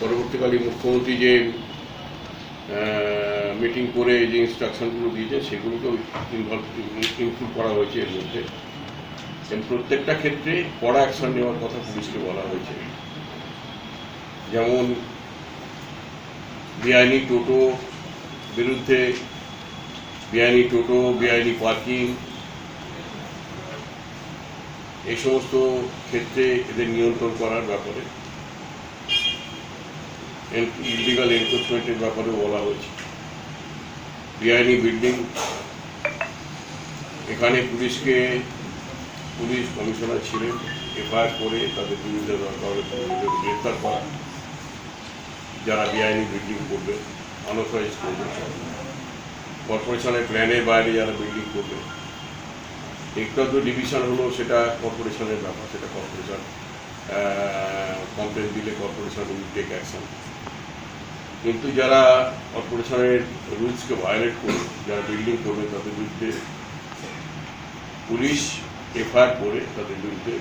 পরবর্তীকালে মুখ্যমন্ত্রী যে মিটিং করে যে ইনস্ট্রাকশনগুলো দিয়েছে সেগুলোকেও ইনভলভ ইনক্লুড করা হয়েছে এর মধ্যে। প্রত্যেকটা ক্ষেত্রে কড়া অ্যাকশন নেওয়ার কথা পুলিশকে বলা হয়েছে। যেমন বেআইনি টোটো বিরুদ্ধে বেআইনি টোটো, বেআইনি পার্কিং, এই সমস্ত ক্ষেত্রে এদের নিয়ন্ত্রণ করার ব্যাপারে ইলিগাল এনফোর্সমেন্টের ব্যাপারে বলা হয়েছে। বেআইনি বিল্ডিং এখানে পুলিশকে, পুলিশ কমিশনার ছিলেন, এফআইআর করে তাদের দরকার গ্রেপ্তার করা। যারা বেআইনি বিল্ডিং করবে আনঅথরাইজ করবে কর্পোরেশনের প্ল্যানের বাইরে যারা বিল্ডিং করবে। একটা ডিভিশন হলো, সেটা কর্পোরেশনের ব্যাপার, সেটা কর্পোরেশন কমপ্লেন দিলে কর্পোরেশন উইল টেক অ্যাকশন কিন্তু যারা কর্পোরেশনের রুলসকে ভায়োলেট করবে যারা বিল্ডিং করবে তাদের বিরুদ্ধে পুলিশ এফআইআর করে তাদের বিরুদ্ধে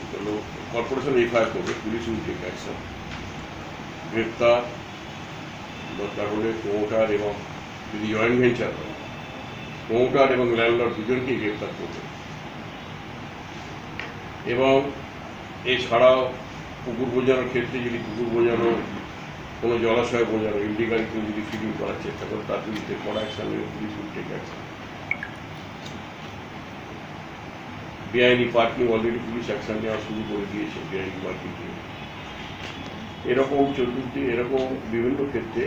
কর্পোরেশন এফআইআর করবে, পুলিশ উইল টেক অ্যাকশন গ্রেপ্তার দরকার হলে প্রমোটার এবং যদি জয়েন্ট ভেঞ্চার হয় প্রমোটার এবং ল্যান্ডলর্ড দুজনকেই গ্রেপ্তার করবে। এবং এছাড়াও পুকুর বোঝানোর ক্ষেত্রে যদি পুকুর বোঝানো কোনো জলাশয় বোঝানো ইলিগাল কেউ যদি ফিডিং করার চেষ্টা করে, তার বিরুদ্ধে কড়া অ্যাকশন পুলিশ উইল অ্যাকশন বেআইনি পার্কিং অলরেডি পুলিশ অ্যাকশন নেওয়া শুরু করে দিয়েছে বেআইনি পার্কিং নিয়ে। এরকম চতুর্থী এরকম বিভিন্ন ক্ষেত্রে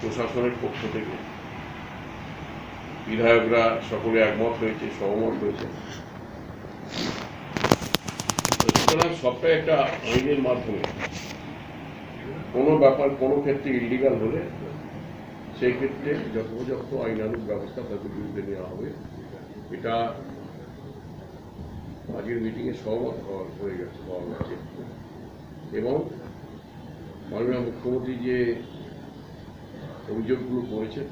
প্রশাসনের পক্ষ থেকে বিধায়করা সকলে একমত হয়েছে, সহমত হয়েছে। সুতরাং সবটাই একটা আইনের মাধ্যমে। কোনো ব্যাপার, কোনো ক্ষেত্রে ইলিগাল হলে সেই ক্ষেত্রে যথোপযুক্ত আইনানুগ ব্যবস্থা তাদের বিরুদ্ধে নেওয়া হবে। এটা আগের মিটিংয়ে সহমত হওয়া হয়ে গেছে পাওয়া গেছে এবং মাননীয় মুখ্যমন্ত্রী যে অভিযোগগুলো করেছে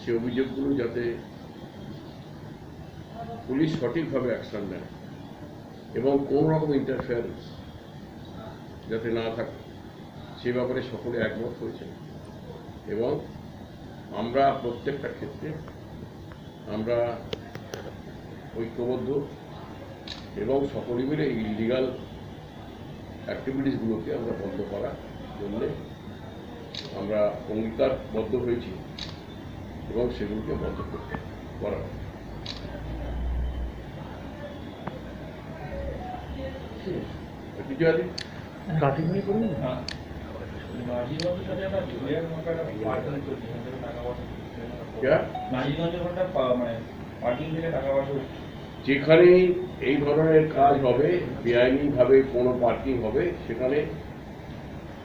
সে অভিযোগগুলো যাতে পুলিশ সঠিকভাবে অ্যাকশন নেয় এবং কোনো রকম ইন্টারফেয়ারেন্স যাতে না থাকে। সে ব্যাপারে সকলে একমত হয়েছে এবং আমরা প্রত্যেকটা ক্ষেত্রে আমরা ঐক্যবদ্ধ এবং সকলে মিলে ইলিগাল অ্যাক্টিভিটিসগুলোকে আমরা বন্ধ করার জন্য আমরা অঙ্গীকারবদ্ধ হয়েছি এবং সেগুলোকে বন্ধ করতে করা আছে কাটিংয়ে করুন। নাজিগঞ্জের যেখানে এই ধরনের কাজ হবে, বেআইনিভাবে কোনো পার্কিং হবে, সেখানে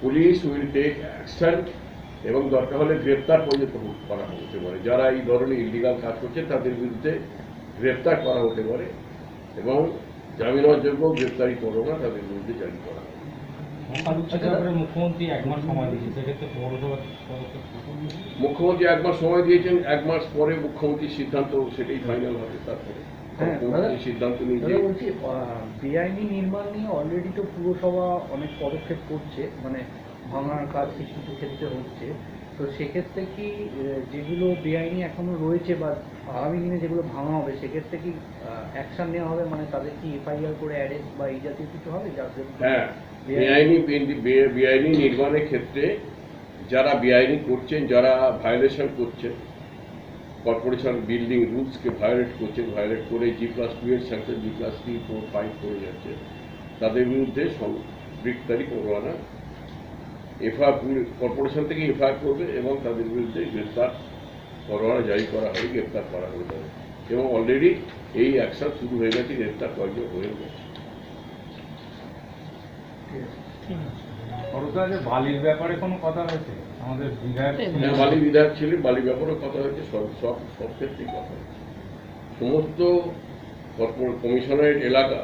পুলিশ উইল টেক অ্যাকশন এবং দরকার হলে গ্রেপ্তার পর্যন্ত করা হতে পারে। যারা এই ধরনের ইলিগাল কাজ করছে, তাদের বিরুদ্ধে গ্রেপ্তার করা হতে পারে এবং জামিন অযোগ্য গ্রেপ্তারি পরোয়ানা তাদের বিরুদ্ধে জারি করা মুখ্যমন্ত্রী এক মাস সময় দিয়েছে সেক্ষেত্রে পৌরসভা মুখ্যমন্ত্রী এক মাস সময় দিয়েছেন এক মাস পরে মুখ্যমন্ত্রীর সিদ্ধান্ত সেটাই ফাইনাল হবে তারপরে হ্যাঁ, সিদ্ধান্ত বলছি বেআইনি নির্মাণ নিয়ে অলরেডি তো পুরসভা অনেক পদক্ষেপ করছে মানে ভাঙার কাজ কিছু কিছু ক্ষেত্রে হচ্ছে। তো সেক্ষেত্রে কি যেগুলো বেআইনি এখনও রয়েছে বা আগামী দিনে যেগুলো ভাঙা হবে, সেক্ষেত্রে কি অ্যাকশন নেওয়া হবে? মানে তাদের কি এফআইআর করে অ্যারেস্ট বা এই জাতীয় কিছু হবে? যাদের হ্যাঁ বেআইনি বেআইনি নির্মাণের ক্ষেত্রে যারা বেআইনি করছেন, যারা ভায়োলেশন করছেন কর্পোরেশন বিল্ডিং রুলসকে ভায়োলেট করছেন ভায়োলেট করে জি প্লাস টু এর sanction G plus three four five করে যাচ্ছে, তাদের বিরুদ্ধে গ্রেপ্তারি পরোয়ানা এফআইআর কর্পোরেশন থেকে এফআইআর করবে এবং তাদের বিরুদ্ধে গ্রেপ্তার পরোয়ানা জারি করা হবে গ্রেপ্তার করা হবে তাদের এবং অলরেডি এই অ্যাকশন শুরু হয়ে গেছে গ্রেপ্তার কয়েকজন হয়ে গেছে। বালির ব্যাপারে কোনো কথা হয়েছে? আমাদের বিধায়ক হ্যাঁ, বালি বিধায়ক ছিলেন বালি ব্যাপারেও কথা হয়েছে সব সব সব ক্ষেত্রেই কথা হয়েছে। সমস্ত কর্পোরেট কমিশনারেট এলাকা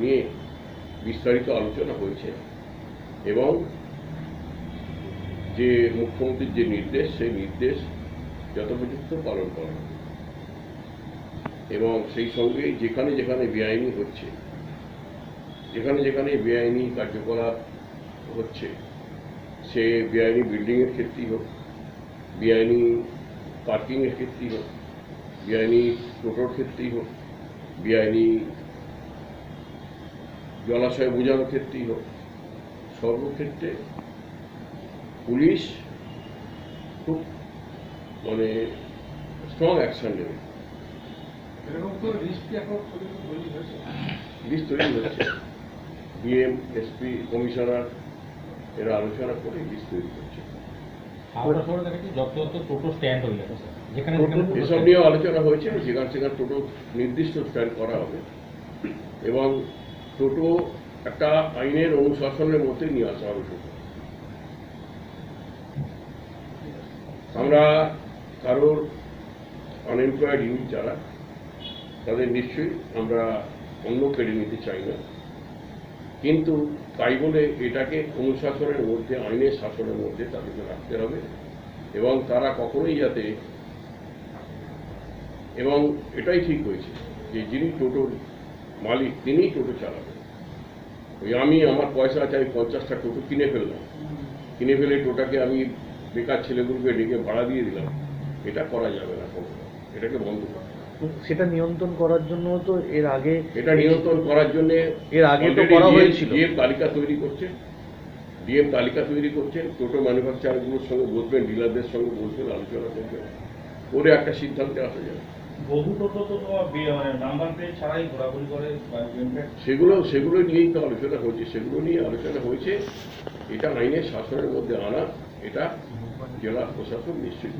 নিয়ে বিস্তারিত আলোচনা হয়েছে এবং যে মুখ্যমন্ত্রীর যে নির্দেশ, সেই নির্দেশ যথোপযুক্ত পালন করা হবে। এবং সেই সঙ্গে যেখানে যেখানে বেআইনি হচ্ছে, যেখানে যেখানে বেআইনি কার্যকলাপ হচ্ছে, সে বেআইনি বিল্ডিংয়ের ক্ষেত্রেই হোক, বেআইনি পার্কিংয়ের ক্ষেত্রেই হোক, বেআইনি টোটোর ক্ষেত্রেই হোক, বেআইনি জলাশয় বোঝানোর ক্ষেত্রেই হোক, সর্বক্ষেত্রে পুলিশ খুব মানে স্ট্রং অ্যাকশন নেবে। লিস্ট তৈরি হচ্ছে ডিএম এসপি কমিশনার এরা আলোচনা করে লিস্ট তৈরি করছে। হাওড়া শহরে দেখেছি যত যত টোটো স্ট্যান্ড হয়ে যাচ্ছে যেখানে এসব নিয়েও আলোচনা হয়েছে যেখানে সেখানে টোটো নির্দিষ্ট স্ট্যান্ড করা হবে। এবং টোটো একটা আইনের অনুশাসনের মধ্যে নিয়ে আসা হবে টোটো। আমরা কারোর আনএমপ্লয়েড ইউথ যারা, তাদের নিশ্চয়ই আমরা অন্য কেড়ে নিতে চাই না। কিন্তু তাই বলে এটাকে অনুশাসনের মধ্যে, আইনের শাসনের মধ্যে তাদেরকে রাখতে হবে এবং তারা কখনোই যাতে এবং এটাই ঠিক হয়েছে যে যিনি টোটোর মালিক, তিনিই টোটো চালাবেন। ওই আমি আমার পয়সা আছে, আমি পঞ্চাশটা টোটো কিনে ফেললাম। কিনে ফেলে টোটাকে আমি বেকার ছেলেগুলোকে ডেকে ভাড়া দিয়ে দিলাম। এটা করা যাবে না কোনো এটাকে বন্ধ করতে সেটা নিয়ন্ত্রণ করার জন্য তো এর আগে এটা নিয়ন্ত্রণ করার জন্য এর আগে তো করা হয়েছিল। ডিএম তালিকা তৈরি করছে। ডিএম তালিকা তৈরি করছে। টোটো ম্যানুফ্যাকচারগুলোর সঙ্গে বসবেন ডিলারদের সঙ্গে বসবেন আলোচনা করবেন। করে একটা সিদ্ধান্তে আসা যাবে বহু টোটো তো তোমার বে- মানে নাম্বার প্লেট ছাড়াই ঘোরাঘুরি করে সেগুলো সেগুলো নিয়েই তো আলোচনা হয়েছে। সেগুলো নিয়ে আলোচনা হয়েছে। এটা আইনের শাসনের মধ্যে আনা এটা জেলা প্রশাসন নিশ্চিত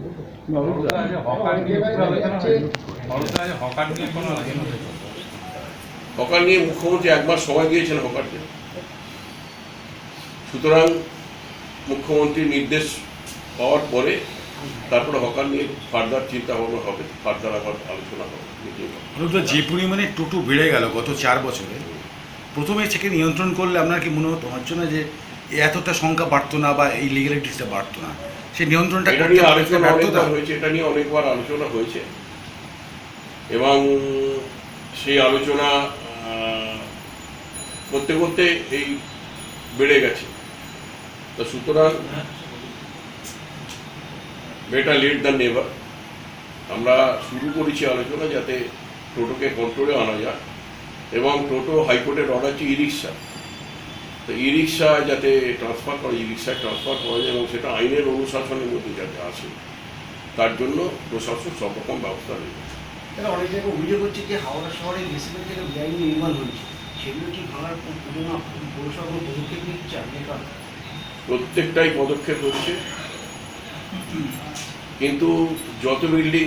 হকার নিয়ে মুখ্যমন্ত্রী একবার সময় দিয়েছেন হকারকে। সুতরাং মুখ্যমন্ত্রীর নির্দেশ পাওয়ার পরে তারপরে হকার নিয়ে ফার্দার চিন্তা ভাবনা হবে ফার্দার আবার আলোচনা হবে যে পরিমাণে টোটো বেড়ে গেল গত চার বছরে প্রথমে সেকে নিয়ন্ত্রণ করলে আপনার কি মনে হতো? হচ্ছে না যে এতটা সংখ্যা বাড়তো না বা এই লিগালিটিসটা বাড়তো না। সেই নিয়ন্ত্রণটা এটা করতে নিয়ে আলোচনা? অনেকবার হয়েছে এটা নিয়ে অনেকবার আলোচনা হয়েছে। এবং সেই আলোচনা করতে করতে এই বেড়ে গেছে। তো সুতরাং বেটার লেট দ্য নেভার আমরা শুরু করেছি আলোচনা যাতে টোটোকে কন্ট্রোলে আনা যায়। এবং টোটো হাইকোর্টের অর্ডার হচ্ছে ই রিক্সা তো ই রিক্সা যাতে ট্রান্সফার করা ই রিক্সায় ট্রান্সফার করা যায় এবং সেটা আইনের অনুশাসনের মধ্যে যাতে আসে তার জন্য প্রশাসন সব রকম ব্যবস্থা নেবে। অনেক জায়গায় অভিযোগ হচ্ছে যে হাওড়া শহরে বেআইনি নির্মাণ হয়েছে। সেগুলো কি ভাঙার জন্য পৌরসভা কোনো পদক্ষেপ নিচ্ছে আপনি প্রত্যেকটাই পদক্ষেপ হচ্ছে। কিন্তু যত বিল্ডিং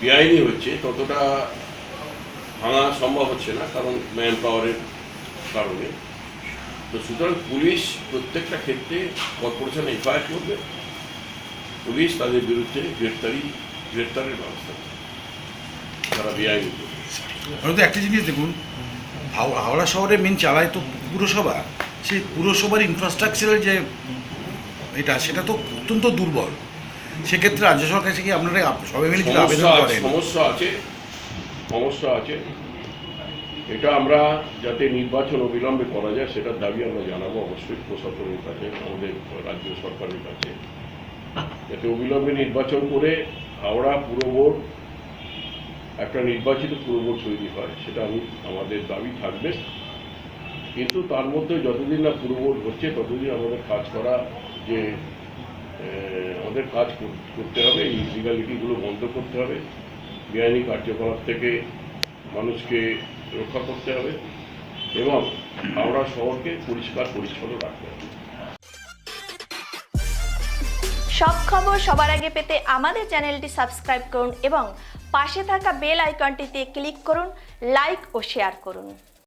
বেআইনি হচ্ছে ততটা ভাঙা সম্ভব হচ্ছে না কারণ ম্যান পাওয়ারের কারণে। তো সুতরাং পুলিশ প্রত্যেকটা ক্ষেত্রে কর্পোরেশন এফআইআর করবে। পুলিশ তাদের বিরুদ্ধে গ্রেপ্তারি গ্রেপ্তারের ব্যবস্থা তারা বেআইনি করবে। একটা জিনিস দেখুন হাও- হাওড়া শহরে মেন চালায় তো পুরসভা। সেই পুরসভার ইনফ্রাস্ট্রাকচারের যে এটা সেটা তো অত্যন্ত দুর্বল। সেক্ষেত্রে রাজ্য সরকার থেকে আপনারা সবাই মিলে আবেদন করেন? সমস্যা আছে সমস্যা আছে। এটা আমরা যাতে নির্বাচন অবিলম্বে করা যায়, সেটার দাবি আমরা জানাব অবশ্যই প্রশাসনের কাছে, আমাদের রাজ্য সরকারের কাছে। যাতে অবিলম্বে নির্বাচন করে হাওড়া পুর বোর্ড একটা নির্বাচিত পুর বোর্ড তৈরি হয়, সেটা আমি, আমাদের দাবি থাকবে। কিন্তু তার মধ্যে যতদিন না পুর বোর্ড হচ্ছে, ততদিন আমাদের কাজ করা যে আমাদের কাজ করতে হবে, এই লিগালিটিগুলো বন্ধ করতে হবে। বেআইনি কার্যকলাপ থেকে মানুষকে রক্ষা করতে হবে এবং হাওড়া শহরকে পরিষ্কার পরিচ্ছন্ন রাখতে হবে। সব খবর সবার আগে পেতে আমাদের চ্যানেলটি সাবস্ক্রাইব করুন এবং পাশে থাকা বেল আইকনটিতে ক্লিক করুন, লাইক ও শেয়ার করুন।